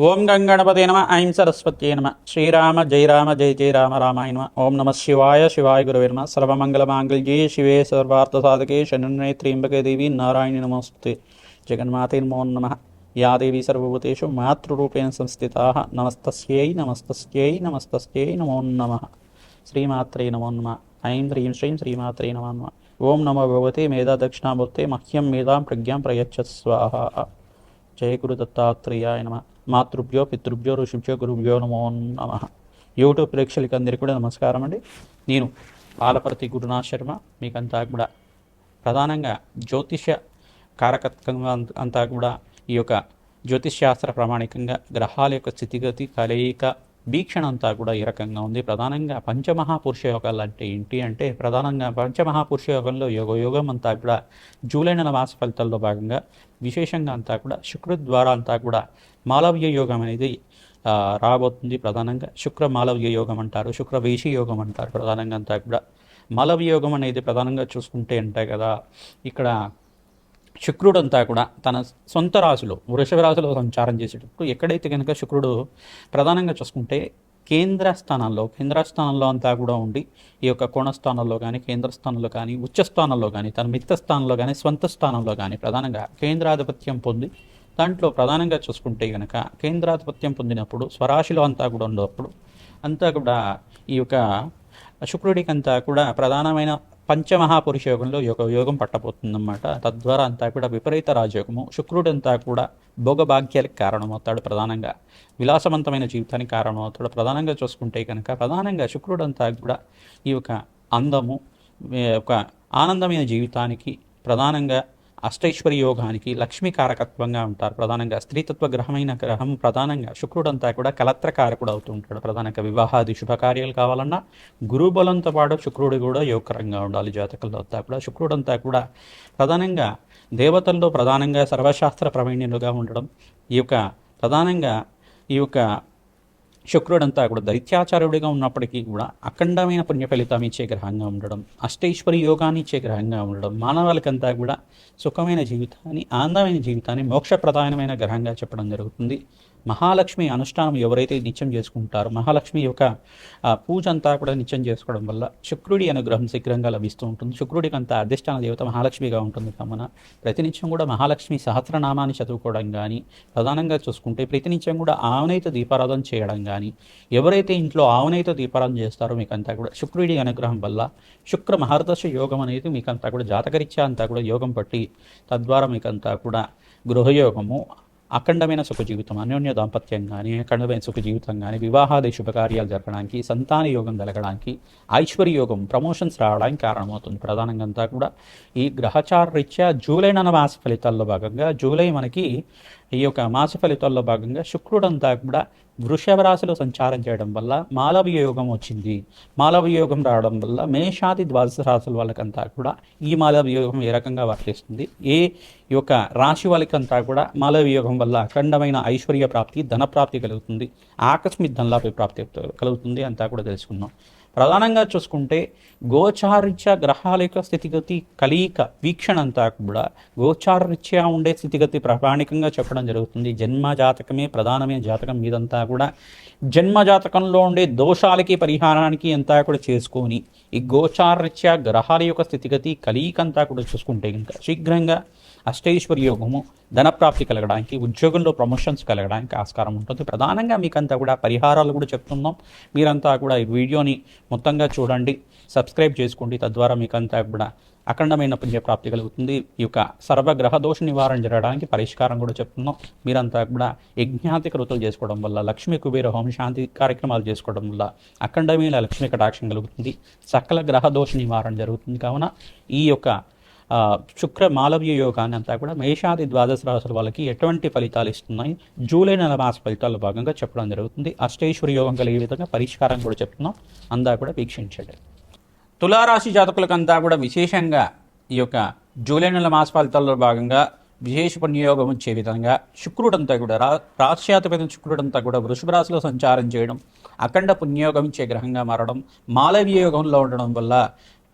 ఓం గంగణపతి నమ ఐం సరస్వత్యే నమ. శ్రీరామ జై రామ జై జై రామ రామాయ నమ. ఓం నమ శివాయ శివాయ గురవే నమ. సర్వమంగళమాంగళ్యే శివే సర్వార్థ సాధకే శరణ్యే త్ర్యంబకే దేవి నారాయణ నమస్తే జగన్మాతే నమో నమ. యా దేవి సర్వభూతేషు మాతృరూపేణ సంస్థిత. నమస్తస్యై నమస్తస్యై నమస్తస్యై నమో నమ. శ్రీమాత్రే నమో నమ. ఐం హ్రీం శ్రీం శ్రీమాత్రే నమో నమ. ఓం నమో భగవతే మేధా దక్షిణామూర్తే మహ్యం మేధాం ప్రజ్ఞాం ప్రయచ్చ స్వాహ. జయ గురు దత్తాత్రేయాయ నమ. మాతృభ్యో పితృభ్యో ఋషిభ్యో గురుభ్యో నమో నమ. యూట్యూబ్ ప్రేక్షకులకి అందరికీ కూడా నమస్కారం అండి. నేను పాలపర్తి గురునాథ్ శర్మ. మీకంతా కూడా ప్రధానంగా జ్యోతిష కారకత్వంగా అంత- అంతా కూడా ఈ యొక్క జ్యోతిష్శాస్త్ర ప్రామాణికంగా గ్రహాల యొక్క స్థితిగతి కలయిక వీక్షణ అంతా కూడా ఈ రకంగా ఉంది. ప్రధానంగా పంచమహాపురుష యోగాలు అంటే ఏంటి అంటే ప్రధానంగా పంచమహాపురుష యోగంలో యోగ యోగం అంతా కూడా జూలై నెల మాస ఫలితాల్లో భాగంగా విశేషంగా అంతా కూడా శుక్రుడి ద్వారా అంతా కూడా మాలవ్య యోగం అనేది రాబోతుంది ప్రధానంగా. శుక్ర మాలవ్య యోగం అంటారు శుక్ర వేషి యోగం అంటారు ప్రధానంగా అంతా కూడా. మాలవ్య యోగం అనేది ప్రధానంగా చూసుకుంటే అంటే కదా ఇక్కడ శుక్రుడంతా కూడా తన సొంత రాశిలో వృషభ రాశిలో సంచారం చేసేటప్పుడు ఎక్కడైతే కనుక శుక్రుడు ప్రధానంగా చూసుకుంటే కేంద్ర స్థానాల్లో కేంద్ర స్థానంలో అంతా కూడా ఉండి ఈ యొక్క కోణస్థానంలో కానీ కేంద్ర స్థానంలో కానీ ఉచ్చ స్థానంలో కానీ తన మిత్త స్థానంలో కానీ స్వంత స్థానంలో కానీ ప్రధానంగా కేంద్రాధిపత్యం పొంది దాంట్లో ప్రధానంగా చూసుకుంటే కనుక కేంద్రాధిపత్యం పొందినప్పుడు స్వరాశిలో అంతా కూడా ఉన్నప్పుడు అంతా కూడా ఈ యొక్క శుక్రుడికి అంతా కూడా ప్రధానమైన పంచమహాపురుష యోగంలో యోగ యోగం పట్టబోతుందన్నమాట. తద్వారా అంతా కూడా విపరీత రాజయోగము. శుక్రుడంతా కూడా భోగభాగ్యాలకు కారణమవుతాడు ప్రధానంగా. విలాసవంతమైన జీవితానికి కారణమవుతాడు. ప్రధానంగా చూసుకుంటే కనుక ప్రధానంగా శుక్రుడంతా కూడా ఈ యొక్క అందము ఒక ఆనందమైన జీవితానికి ప్రధానంగా అష్టైశ్వరి యోగానికి లక్ష్మీ కారకత్వంగా ఉంటారు. ప్రధానంగా స్త్రీతత్వ గ్రహమైన గ్రహం ప్రధానంగా శుక్రుడంతా కూడా కలత్రకారకుడు అవుతూ ఉంటాడు. ప్రధానంగా వివాహాది శుభకార్యాలు కావాలన్నా గురువు బలంతో పాటు శుక్రుడు కూడా యోగకరంగా ఉండాలి జాతకంలో అంతా కూడా. శుక్రుడంతా కూడా ప్రధానంగా దేవతల్లో ప్రధానంగా సర్వశాస్త్ర ప్రవీణ్యులుగా ఉండడం ఈ యొక్క ప్రధానంగా ఈ యొక్క శుక్రుడంతా కూడా దైత్యాచార్యుడిగా ఉన్నప్పటికీ కూడా అఖండమైన పుణ్య ఫలితం ఇచ్చే గ్రహంగా ఉండడం అష్టైశ్వర్య యోగాన్ని ఇచ్చే గ్రహంగా ఉండడం మానవాళికంతా కూడా సుఖమైన జీవితాన్ని ఆనందమైన జీవితాన్ని మోక్షప్రధానమైన గ్రహంగా చెప్పడం జరుగుతుంది. మహాలక్ష్మి అనుష్ఠానం ఎవరైతే నిత్యం చేసుకుంటారో మహాలక్ష్మి యొక్క పూజ అంతా కూడా నిత్యం చేసుకోవడం వల్ల శుక్రుడి అనుగ్రహం శీఘ్రంగా లభిస్తూ ఉంటుంది. శుక్రుడికి అంత అధిష్టాన దేవత మహాలక్ష్మిగా ఉంటుంది. కావున ప్రతినిత్యం కూడా మహాలక్ష్మి సహస్రనామాన్ని చదువుకోవడం కానీ ప్రధానంగా చూసుకుంటే ప్రతినిత్యం కూడా ఆవనైత దీపారాధన చేయడం కానీ ఎవరైతే ఇంట్లో ఆవనైత దీపారాధన చేస్తారో మీకంతా కూడా శుక్రుడి అనుగ్రహం వల్ల శుక్ర మహర్దశ యోగం అనేది మీకంతా కూడా జాతకరీత్యా అంతా కూడా యోగం పట్టి తద్వారా మీకంతా కూడా గృహయోగము అఖండమైన సుఖ జీవితం అన్యోన్య దాంపత్యం కానీ అఖండమైన సుఖ జీవితం కానీ వివాహాది శుభకార్యాలు జరగడానికి సంతాన యోగం కలగడానికి ఐశ్వర్య యోగం ప్రమోషన్స్ రావడానికి కారణమవుతుంది. ప్రధానంగా అంతా కూడా ఈ గ్రహచార రీత్యా జూలై నెల మాస ఫలితాల్లో భాగంగా జూలై మనకి ఈ యొక్క మాస ఫలితాల్లో భాగంగా శుక్రుడంతా కూడా వృషభ రాశిలో సంచారం చేయడం వల్ల మాలవ యోగం వచ్చింది. మాలవ యోగం రావడం వల్ల మేషాది ద్వాదశ రాశుల వాళ్ళకంతా కూడా ఈ మాలవ యోగం ఏ రకంగా వర్తిస్తుంది? ఏ యొక్క రాశి వాళ్ళకంతా కూడా మాలవ యోగం వల్ల అఖండమైన ఐశ్వర్య ప్రాప్తి ధన ప్రాప్తి కలుగుతుంది. ఆకస్మిక ధనలాభ ప్రాప్తి కలుగుతుంది అంతా కూడా తెలుసుకుందాం. ప్రధానంగా చూసుకుంటే గోచారిత్య గ్రహాల యొక్క స్థితిగతి కలీక వీక్షణ అంతా కూడా గోచారిత్యా ఉండే స్థితిగతి ప్రామాణికంగా చెప్పడం జరుగుతుంది. జన్మ జాతకమే ప్రధానమైన జాతకం. మీదంతా కూడా జన్మ జాతకంలో ఉండే దోషాలకి పరిహారానికి అంతా కూడా చేసుకొని ఈ గోచారిత్య గ్రహాల యొక్క స్థితిగతి కలయిక అంతా కూడా చూసుకుంటే ఇంకా శీఘ్రంగా అష్టైశ్వర్య యోగము ధనప్రాప్తి కలగడానికి ఉద్యోగంలో ప్రమోషన్స్ కలగడానికి ఆస్కారం ఉంటుంది. ప్రధానంగా మీకంతా కూడా పరిహారాలు కూడా చెప్తున్నాం. మీరంతా కూడా ఈ వీడియోని మొత్తంగా చూడండి సబ్స్క్రైబ్ చేసుకోండి. తద్వారా మీకంతా కూడా అఖండమైన పుణ్యప్రాప్తి కలుగుతుంది. ఈ యొక్క సర్వగ్రహ దోష నివారణ జరగడానికి పరిష్కారం కూడా చెప్తున్నాం. మీరంతా కూడా యజ్ఞాతి కృతులు చేసుకోవడం వల్ల లక్ష్మీ కుబేర హోమ శాంతి కార్యక్రమాలు చేసుకోవడం వల్ల అఖండమైన లక్ష్మీ కటాక్షం కలుగుతుంది. సకల గ్రహ దోష నివారణ జరుగుతుంది. కావున ఈ యొక్క శుక్ర మాలవ్య యోగాన్ని అంతా కూడా మేషాది ద్వాదశ రాశుల వాళ్ళకి ఎటువంటి ఫలితాలు ఇస్తున్నాయి? జూలై నెల మాస ఫలితాల్లో భాగంగా చెప్పడం జరుగుతుంది. అష్టేశ్వరి యోగం కలిగే విధంగా పరిష్కారం కూడా చెప్తున్నాం. అందా కూడా వీక్షించండి. తులారాశి జాతకులకంతా కూడా విశేషంగా ఈ యొక్క జూలై నెల మాస ఫలితాల్లో భాగంగా విశేష పుణ్యయోగం వచ్చే విధంగా శుక్రుడంతా కూడా రా రాశ్యాధిపతి శుక్రుడంతా కూడా వృషభ రాశిలో సంచారం చేయడం అఖండ పుణ్యయోగం ఇచ్చే గ్రహంగా మారడం మాలవీయ యోగంలో ఉండడం వల్ల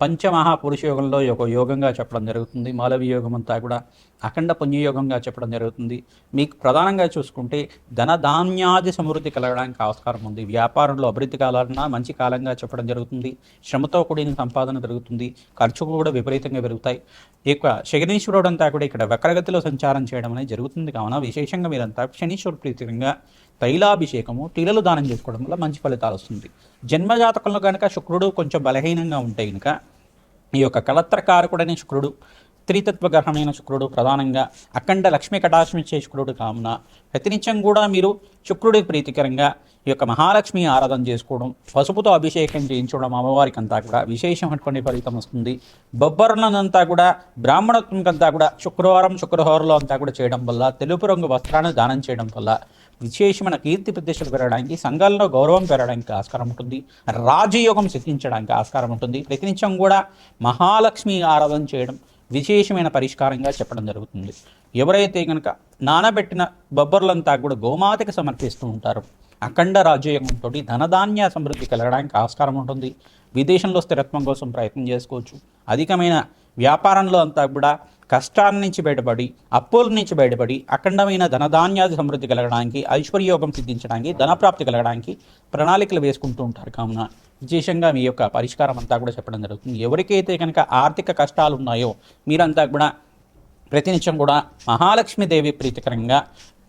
పంచమహాపురుష యోగంలో ఒక యోగంగా చెప్పడం జరుగుతుంది. మాలవి యోగం అంతా కూడా అఖండ పుణ్యయోగంగా చెప్పడం జరుగుతుంది. మీకు ప్రధానంగా చూసుకుంటే ధన ధాన్యాది సమృద్ధి కలగడానికి ఆస్కారం ఉంది. వ్యాపారంలో అభివృద్ధి కాలాలన్నా మంచి కాలంగా చెప్పడం జరుగుతుంది. శ్రమతో కూడిన సంపాదన జరుగుతుంది ఖర్చులు కూడా విపరీతంగా పెరుగుతాయి. ఈ యొక్క శగనీశ్వరుడు అంతా కూడా ఇక్కడ వక్రగతిలో సంచారం చేయడం అనేది జరుగుతుంది కావున విశేషంగా మీరంతా శనీశ్వర ప్రీతికంగా తైలాభిషేకము టీలలు దానం చేసుకోవడం వల్ల మంచి ఫలితాలు వస్తుంది. జన్మజాతకంలో కనుక శుక్రుడు కొంచెం బలహీనంగా ఉంటే కనుక ఈ యొక్క కలత్రకారకుడైన శుక్రుడు త్రితత్వ గ్రహమైన శుక్రుడు ప్రధానంగా అఖండ లక్ష్మీ కటాక్షం ఇచ్చే శుక్రుడు కావున ప్రతినిత్యం కూడా మీరు శుక్రుడికి ప్రీతికరంగా ఈ యొక్క మహాలక్ష్మి ఆరాధన చేసుకోవడం పసుపుతో అభిషేకం చేయించడం అమ్మవారికి అంతా కూడా విశేషమైనటువంటి ఫలితం వస్తుంది. బొబ్బర్లనంతా కూడా బ్రాహ్మణత్వంకంతా కూడా శుక్రవారం శుక్రవారంలో అంతా కూడా చేయడం వల్ల తెలుపు రంగు వస్త్రాన్ని దానం చేయడం వల్ల విశేషమైన కీర్తి ప్రతిష్టలు పెరగడానికి సంఘాల్లో గౌరవం పెరగడానికి ఆస్కారం ఉంటుంది. రాజయోగం సిద్ధించడానికి ఆస్కారం ఉంటుంది. ప్రతినిత్యం కూడా మహాలక్ష్మి ఆరాధన చేయడం విశేషమైన పరిష్కారంగా చెప్పడం జరుగుతుంది. ఎవరైతే కనుక నానబెట్టిన బొబ్బర్లంతా కూడా గోమాతకి సమర్పిస్తూ ఉంటారు. అఖండ రాజయోగంతో ధనధాన్య సమృద్ధి కలగడానికి ఆస్కారం ఉంటుంది. విదేశంలో స్థిరత్వం కోసం ప్రయత్నం చేసుకోవచ్చు. అధికమైన వ్యాపారంలో అంతా కూడా కష్టాల నుంచి బయటపడి అప్పుల నుంచి బయటపడి అఖండమైన ధనధాన్యాది సమృద్ధి కలగడానికి ఐశ్వర్యోగం సిద్ధించడానికి ధనప్రాప్తి కలగడానికి ప్రణాళికలు వేసుకుంటూ ఉంటారు. కావున విశేషంగా మీ యొక్క పరిష్కారం అంతా కూడా చెప్పడం జరుగుతుంది. ఎవరికైతే కనుక ఆర్థిక కష్టాలు ఉన్నాయో మీరంతా కూడా ప్రతినిత్యం కూడా మహాలక్ష్మీదేవి ప్రీతికరంగా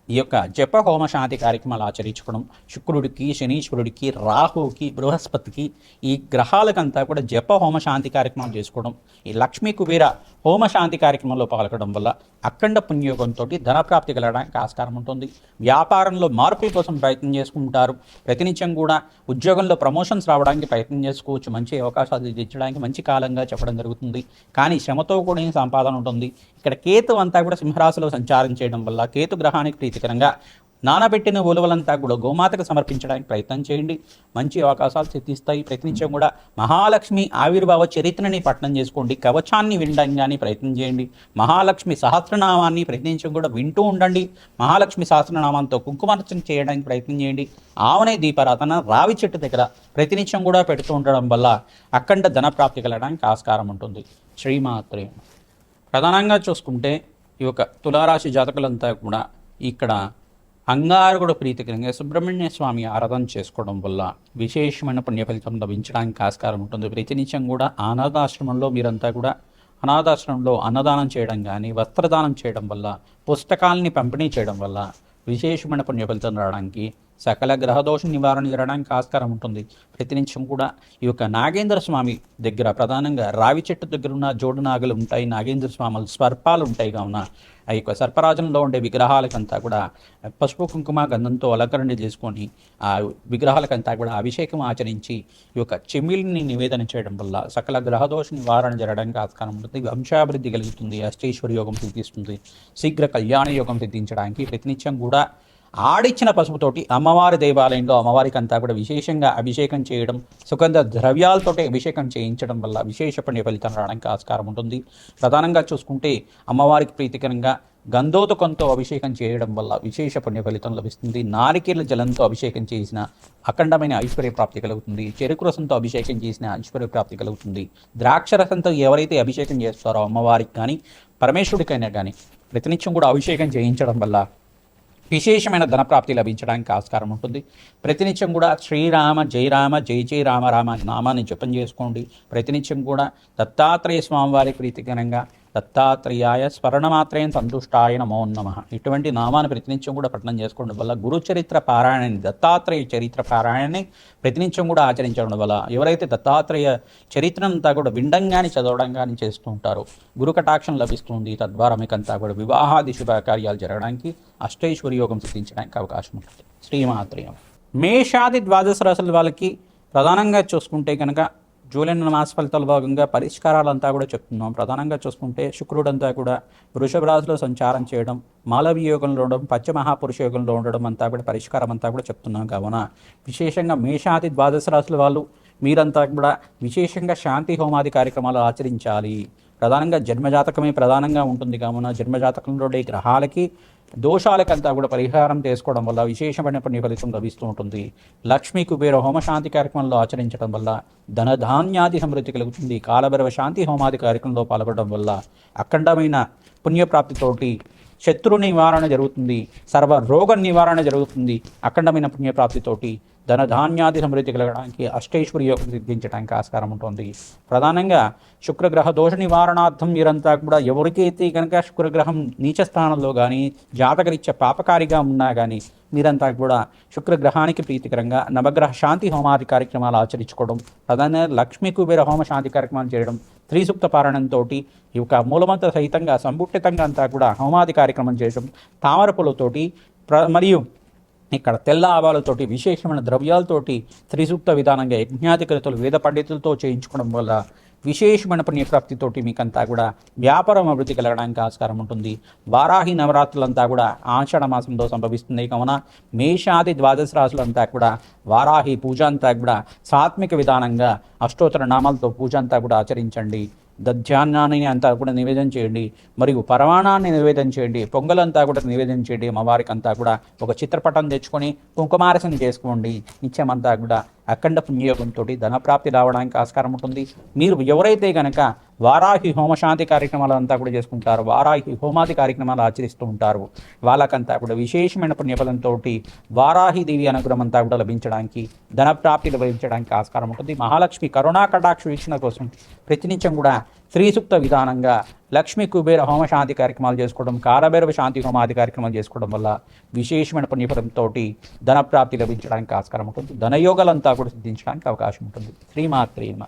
ఈ యొక్క జప హోమ శాంతి కార్యక్రమాలు ఆచరించుకోవడం శుక్రుడికి శనీశ్వరుడికి రాహుకి బృహస్పతికి ఈ గ్రహాలకంతా కూడా జప హోమ శాంతి కార్యక్రమాలు చేసుకోవడం ఈ లక్ష్మీ కుబేర హోమ శాంతి కార్యక్రమంలో పాల్గొనడం వల్ల అఖండ పుణ్యోగంతో ధనప్రాప్తి కలగడానికి ఆస్కారం ఉంటుంది. వ్యాపారంలో మార్పుల కోసం ప్రయత్నం చేసుకుంటారు. ప్రతినిత్యం కూడా ఉద్యోగంలో ప్రమోషన్స్ రావడానికి ప్రయత్నం చేసుకోవచ్చు. మంచి అవకాశాలు తెచ్చడానికి మంచి కాలంగా చెప్పడం జరుగుతుంది. కానీ శ్రమతో కూడా సంపాదన ఉంటుంది. ఇక్కడ కేతు అంతా కూడా సింహరాశిలో సంచారం చేయడం వల్ల కేతు గ్రహానికి రుచికరంగా నానబెట్టిన ఉలవలంతా కూడా గోమాతకు సమర్పించడానికి ప్రయత్నం చేయండి. మంచి అవకాశాలు సిద్ధిస్తాయి. ప్రయత్నించడం కూడా మహాలక్ష్మి ఆవిర్భావ చరిత్రని పఠనం చేసుకోండి. కవచాన్ని వినడానికి కానీ ప్రయత్నం చేయండి. మహాలక్ష్మి సహస్రనామాన్ని ప్రయత్నించడం కూడా వింటూ ఉండండి. మహాలక్ష్మి సహస్రనామంతో కుంకుమార్చన చేయడానికి ప్రయత్నం చేయండి. ఆవనే దీపారాధన రావి చెట్టు దగ్గర ప్రతినిత్యం కూడా పెడుతూ ఉండడం వల్ల అఖండ ధనప్రాప్తి కలగడానికి ఆస్కారం ఉంటుంది. శ్రీమాత్రే ప్రధానంగా చూసుకుంటే ఈ యొక్క తులారాశి జాతకులంతా కూడా ఇక్కడ అంగారకుడు ప్రీతికరంగా సుబ్రహ్మణ్య స్వామి ఆరాధన చేసుకోవడం వల్ల విశేషమైన పుణ్య ఫలితం లభించడానికి ఆస్కారం ఉంటుంది. ప్రతినిత్యం కూడా అనాథాశ్రమంలో మీరంతా కూడా అనాథాశ్రమంలో అన్నదానం చేయడం కానీ వస్త్రదానం చేయడం వల్ల పుస్తకాలని పంపిణీ చేయడం వల్ల విశేషమైన పుణ్య ఫలితం రావడానికి సకల గ్రహదోష నివారణ జరగడానికి ఆస్కారం ఉంటుంది. ప్రతినిత్యం కూడా ఈ యొక్క నాగేంద్ర స్వామి దగ్గర ప్రధానంగా రావి చెట్టు దగ్గర ఉన్న జోడు నాగలు ఉంటాయి నాగేంద్ర స్వాములు స్వర్పాలు ఉంటాయి కావున. ఆ యొక్క సర్పరాజంలో ఉండే విగ్రహాలకంతా కూడా పసుపు కుంకుమ గంధంతో అలంకరణ చేసుకొని ఆ విగ్రహాలకంతా కూడా అభిషేకం ఆచరించి ఈ యొక్క చెమిలిని నివేదన చేయడం వల్ల సకల గ్రహదోష నివారణ జరగడానికి ఆస్కారం ఉంటుంది. వంశాభివృద్ధి కలుగుతుంది. అష్టేశ్వర యోగం సిద్ధిస్తుంది. శీఘ్ర కళ్యాణ యోగం సిద్ధించడానికి ప్రతినిత్యం కూడా ఆడిచ్చిన పసుపుతోటి అమ్మవారి దేవాలయంలో అమ్మవారికి అంతా కూడా విశేషంగా అభిషేకం చేయడం సుగంధ ద్రవ్యాలతోటి అభిషేకం చేయించడం వల్ల విశేష పుణ్య ఫలితం రావడానికి ఆస్కారం ఉంటుంది. ప్రధానంగా చూసుకుంటే అమ్మవారికి ప్రీతికరంగా గంధోదకంతో అభిషేకం చేయడం వల్ల విశేష పుణ్య ఫలితం లభిస్తుంది. నారికేల జలంతో అభిషేకం చేసిన అఖండమైన ఐశ్వర్య ప్రాప్తి కలుగుతుంది. చెరుకు రసంతో అభిషేకం చేసిన ఐశ్వర్య ప్రాప్తి కలుగుతుంది. ద్రాక్ష రసంతో ఎవరైతే అభిషేకం చేస్తారో అమ్మవారికి కానీ పరమేశ్వరుడికైనా కానీ ప్రతినిత్యం కూడా అభిషేకం చేయించడం వల్ల విశేషమైన ధనప్రాప్తి లభించడానికి ఆస్కారం ఉంటుంది. ప్రతినిత్యం కూడా శ్రీరామ జయరామ జయ జయ రామ రామ నామాన్ని జపం చేసుకోండి. ప్రతినిత్యం కూడా దత్తాత్రేయ స్వామివారి ప్రీతికరంగా దత్తాత్రేయాయ స్మరణమాత్రేయం సంతుష్టాయ నమో నమ. ఇటువంటి నామాన్ని ప్రతినిత్యం కూడా పఠనం చేసుకోవడం వల్ల గురు చరిత్ర పారాయణని దత్తాత్రేయ చరిత్ర పారాయణని ప్రతినిత్యం కూడా ఆచరించడం వల్ల ఎవరైతే దత్తాత్రేయ చరిత్రనంతా కూడా విండంగాని చదవడం కానీ చేస్తూ ఉంటారో గురు కటాక్షం లభిస్తుంది. తద్వారా మీకంతా కూడా వివాహాది శుభకార్యాలు జరగడానికి అష్టైశ్వరి యోగం సిద్ధించడానికి అవకాశం ఉంటుంది. శ్రీమాత్రేయం. మేషాది ద్వాదశ రాశుల వాళ్ళకి ప్రధానంగా చూసుకుంటే కనుక జూలై మాస ఫలితాల భాగంగా పరిష్కారాలంతా కూడా చెప్తున్నాం. ప్రధానంగా చూసుకుంటే శుక్రుడంతా కూడా వృషభ రాశిలో సంచారం చేయడం మాలవి యోగంలో ఉండడం పంచమహాపురుష యోగంలో ఉండడం అంతా కూడా పరిష్కారం అంతా కూడా చెప్తున్నాం కావున. విశేషంగా మేషాది ద్వాదశ రాశుల వాళ్ళు మీరంతా కూడా విశేషంగా శాంతి హోమాది కార్యక్రమాలు ఆచరించాలి. ప్రధానంగా జన్మజాతకమే ప్రధానంగా ఉంటుంది కావున జన్మజాతకంలో ఉండే గ్రహాలకి దోషాలకంతా కూడా పరిహారం చేసుకోవడం వల్ల విశేషమైన పుణ్య ఫలితం లభిస్తూ ఉంటుంది. లక్ష్మీ కుబేర హోమశాంతి కార్యక్రమంలో ఆచరించడం వల్ల ధనధాన్యాది సమృద్ధి కలుగుతుంది. కాలభైరవ శాంతి హోమాది కార్యక్రమంలో పాల్గొనడం వల్ల అఖండమైన పుణ్యప్రాప్తితోటి శత్రు నివారణ జరుగుతుంది. సర్వ రోగ నివారణ జరుగుతుంది. అఖండమైన పుణ్యప్రాప్తితోటి ధన ధాన్యాది సమృద్ధి కలగడానికి అష్టైశ్వర్య యోగం సిద్ధించడానికి ఆస్కారం ఉంటుంది. ప్రధానంగా శుక్రగ్రహ దోష నివారణార్థం మీరంతా కూడా ఎవరికైతే కనుక శుక్రగ్రహం నీచ స్థానంలో కానీ జాతకరీత్యా పాపకారిగా ఉన్నా కానీ మీరంతా కూడా శుక్రగ్రహానికి ప్రీతికరంగా నవగ్రహ శాంతి హోమాది కార్యక్రమాలు ఆచరించుకోవడం ప్రధానంగా లక్ష్మీ కుబేర హోమ శాంతి కార్యక్రమాలు చేయడం త్రిసూక్త పారాయణంతో ఈ యొక్క మూలమంత్ర సహితంగా సంపుటితంగా అంతా కూడా హోమాది కార్యక్రమం చేయడం తామర పూలతోటి ప్ర మరియు ఇక్కడ తెల్ల ఆవాలతోటి విశేషమైన ద్రవ్యాలతోటి త్రిసూక్త విధానంగా యజ్ఞాధికృతులు వేద పండితులతో చేయించుకోవడం వల్ల విశేషమైన పుణ్యప్రాప్తితోటి మీకంతా కూడా వ్యాపారం అభివృద్ధి కలగడానికి ఆస్కారం ఉంటుంది. వారాహి నవరాత్రులంతా కూడా ఆషాఢ మాసంలో సంభవిస్తుంది. కావున మేషాది ద్వాదశ రాశులంతా కూడా వారాహి పూజ అంతా కూడా సాత్విక విధానంగా అష్టోత్తర నామాలతో పూజ అంతా కూడా ఆచరించండి. దధ్యాన్నాన్ని అంతా కూడా నివేదన చేయండి మరియు పరమాణాన్ని నివేదన చేయండి పొంగలంతా కూడా నివేదన చేయండి అమ్మవారికి అంతా కూడా ఒక చిత్రపటం తెచ్చుకొని కుంకుమారసన చేసుకోండి. నిత్యమంతా కూడా అఖండ పుణ్యయోగంతో ధనప్రాప్తి రావడానికి ఆస్కారం ఉంటుంది. మీరు ఎవరైతే కనుక వారాహి హోమశాంతి కార్యక్రమాలు అంతా కూడా చేసుకుంటారు. వారాహి హోమాది కార్యక్రమాలు ఆచరిస్తూ ఉంటారు. వాళ్ళకంతా కూడా విశేషమైన పుణ్యఫలంతో వారాహి దేవి అనుగ్రహం అంతా కూడా లభించడానికి ధనప్రాప్తి లభించడానికి ఆస్కారం ఉంటుంది. మహాలక్ష్మి కరుణా కటాక్ష వీక్షణ కోసం ప్రతినిత్యం కూడా శ్రీసూక్త విధానంగా లక్ష్మీ కుబేర హోమ శాంతి కార్యక్రమాలు చేసుకోవడం కారభైరవ శాంతి హోమాది కార్యక్రమాలు చేసుకోవడం వల్ల విశేషమైన పుణ్యఫలంతో ధనప్రాప్తి లభించడానికి ఆస్కారం ఉంటుంది. ధనయోగాలంతా కూడా సిద్ధించడానికి అవకాశం ఉంటుంది. శ్రీమాత్రీమ